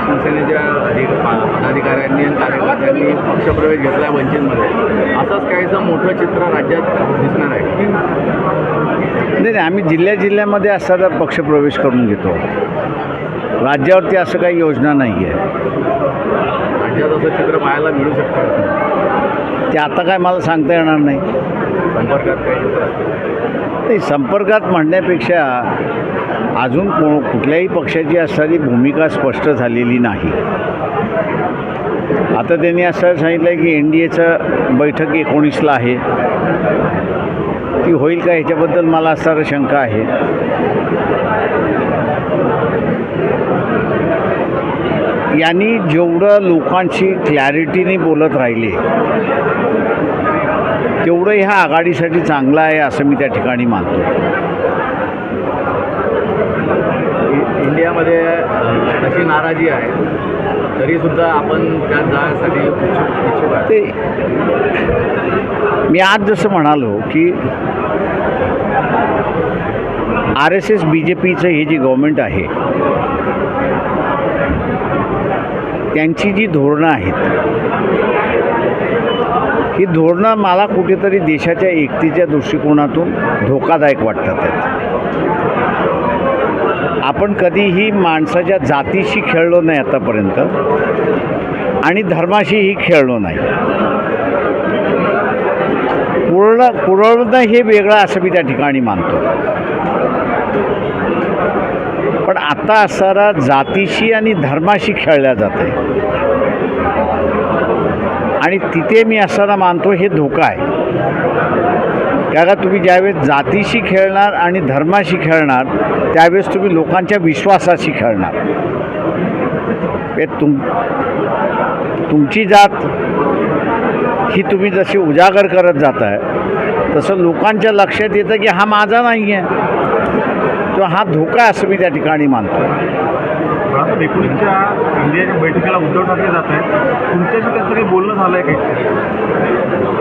शिवसेनेच्या अधिक प- पदाधिकाऱ्यांनी आणि कार्यकर्त्यांनी पक्षप्रवेश घेतला आहे वंचितमध्ये. असंच काहीसं मोठं चित्र राज्यात दिसणार आहे. नाही नाही आम्ही जिल्ह्या जिल्ह्यामध्ये असताना पक्षप्रवेश करून घेतो राज्यावरती असं काही योजना नाही आहे राज्यात असं चित्र पाहायला मिळू शकतं ते आता काय मला सांगता येणार नाही. संपर्कात काही नाही संपर्कात म्हणण्यापेक्षा अजून को कुठल्याही पक्षाची असणारी भूमिका स्पष्ट झालेली नाही. आता त्यांनी असं सांगितलं आहे की एन डी एचं बैठक एकोणीसला आहे. ती होईल का ह्याच्याबद्दल मला असणारा शंका आहे. यांनी जेवढं लोकांशी क्लॅरिटीने बोलत राहिले तेवढं ह्या आघाडीसाठी चांगलं आहे असं मी त्या ठिकाणी मानतो. इंडियामध्ये तशी नाराजी आहे. तरीसुद्धा आपण त्यात जाण्यासाठी इच्छुक आहे. ते मी आज जसं म्हणालो की R S S B J पीचं हे जी गव्हर्मेंट आहे त्यांची जी धोरणं आहेत ही धोरणं मला कुठेतरी देशाच्या एकतेच्या दृष्टिकोनातून धोकादायक वाटतात. आहेत आपण कधीही माणसाच्या जातीशी खेळलो नाही आतापर्यंत. आणि धर्माशीही खेळलो नाही. पूर्ण कुरळणं हे वेगळं असं मी त्या ठिकाणी मानतो. पण आता असणारा जातीशी आणि धर्माशी खेळल्या जाते. आणि तिथे मी असताना मानतो हे धोका आहे. कारण तुम्ही ज्यावेळेस जातीशी खेळणार आणि धर्माशी खेळणार त्यावेळेस तुम्ही लोकांच्या विश्वासाशी खेळणार. हे तुम तुमची जात ही तुम्ही जशी उजागर करत जात आहे तसं लोकांच्या लक्षात येतं की हा माझा नाही आहे किंवा हा धोका असं मी त्या ठिकाणी मानतो. एकोणीसच्या इंडियाच्या बैठकीला उद्धव ठाकरे जात आहेत. तुमच्याशी त्याचं काही बोलणं झालं आहे काही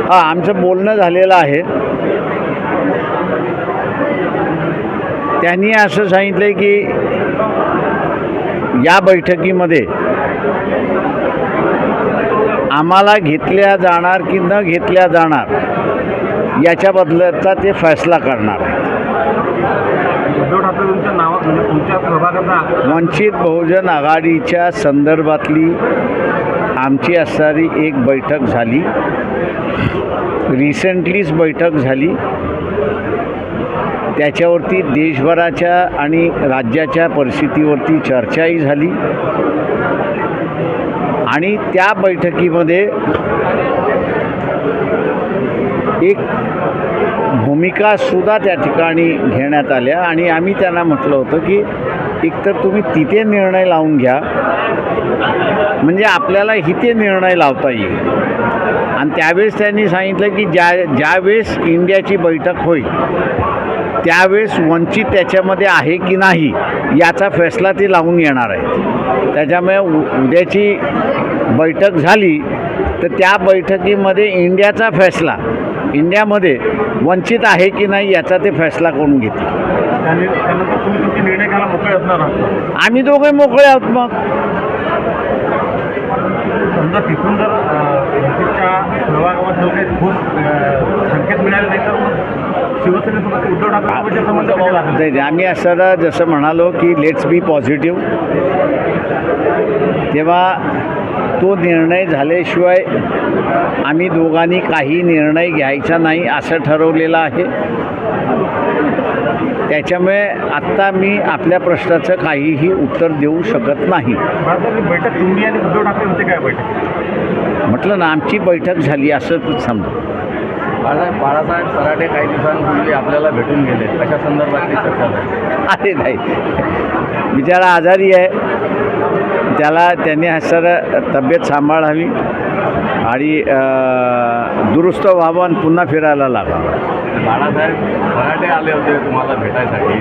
हां आमचं बोलणं झालेलं आहे. त्यांनी असं सांगितलं आहे की या बैठकीमध्ये आम्हाला घेतल्या जाणार की न घेतल्या जाणार याच्याबद्दलचा ते फैसला करणार आहे उद्धव म्हणजे तुमच्या प्रभागाचा वंचित बहुजन आघाडीच्या संदर्भातली आमची असणारी एक बैठक झाली. रिसेंटलीच बैठक झाली. त्याच्यावरती देशभराच्या आणि राज्याच्या परिस्थितीवरती चर्चाही झाली. आणि त्या बैठकीमध्ये एक भूमिकासुद्धा त्या ठिकाणी घेण्यात आल्या आणि आम्ही त्यांना म्हटलं होतं की एकतर तुम्ही तिथे निर्णय लावून घ्या. म्हणजे आपल्याला इथे निर्णय लावता येईल. आणि त्यावेळेस त्यांनी सांगितलं की ज्या ज्यावेळेस इंडियाची बैठक होईल त्यावेळेस वंचित त्याच्यामध्ये आहे की नाही याचा फैसला ते लावून येणार आहे त्याच्यामुळे उ उद्याची बैठक झाली तर त्या बैठकीमध्ये इंडियाचा फैसला इंडियामध्ये वंचित आहे की नाही याचा ते फैसला करून घेतील? आम्ही दोघे मोकळे आहोत मग. समजा तिथून जर संकेत मिळाले नाही तर आम्ही असताना जसं म्हणालो की लेट्स बी पॉझिटिव्ह तेव्हा तो निर्णय झाल्याशिवाय आम्ही दोघांनी काही निर्णय घ्यायचा नाही असं ठरवलेलं आहे. त्याच्यामुळे आत्ता मी आपल्या प्रश्नाचं काहीही उत्तर देऊ शकत नाही. बैठक तुम्ही आणि उद्धव ठाकरे होते काय बैठक? म्हटलं ना आमची बैठक झाली असं समजा. बाळासाहेब बाळासाहेब सराटे काही दिवसांपूर्वी आपल्याला भेटून गेले. कशा संदर्भातली चर्चा झाली? अरे नाही. बिचारा आजारी आहे. त्याला त्यांनी असं तब्येत सांभाळावी आणि दुरुस्त व्हावं आणि पुन्हा फिरायला लागावं. बाळासाहेब सराटे आले होते तुम्हाला भेटायसाठी.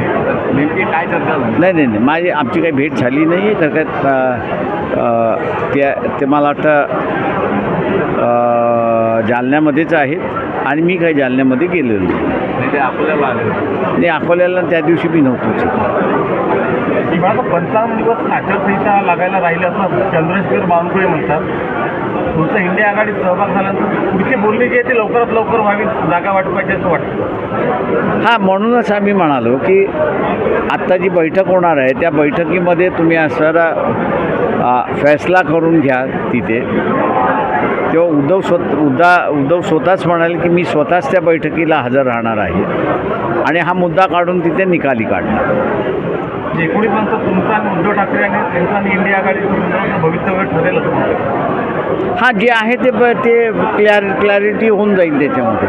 नेमकी काय चर्चा झाली? नाही नाही नाही. माझी आमची काही भेट झाली नाही तर काय ते मला वाटतं जालन्यामध्येच आहेत. आणि मी काही जालन्यामध्ये गेलेलो नाही. ते अकोल्याला आले त्या दिवशी मी नव्हतोच पंचावन्न दिवस आचारसंहिता लागायला राहिली असं चंद्रशेखर बावनकुळे म्हणतात. तुमचा इंडिया आघाडीत सहभाग झाल्यानंतर पुढची बोलणी जी आहे ती लवकरात लवकर व्हावी जागा वाटपायची असं वाटतं. हां म्हणूनच आम्ही म्हणालो की आत्ता जी बैठक होणार आहे त्या बैठकीमध्ये तुम्ही आ, फैसला करून घ्या तिथे. तेव्हा उद्धव स्वत उद्धा उद्धव स्वतःच म्हणाले की मी स्वतःच त्या बैठकीला हजर राहणार आहे. आणि हा मुद्दा काढून तिथे निकाली काढणार. एकोणीसपर्यंत तुमचा उद्धव ठाकरे आणि त्यांचा इंडिया आघाडी भवितव्य ठरेल हां जे आहे ते ते क्लॅर क्लॅरिटी होऊन जाईल त्याच्यामध्ये.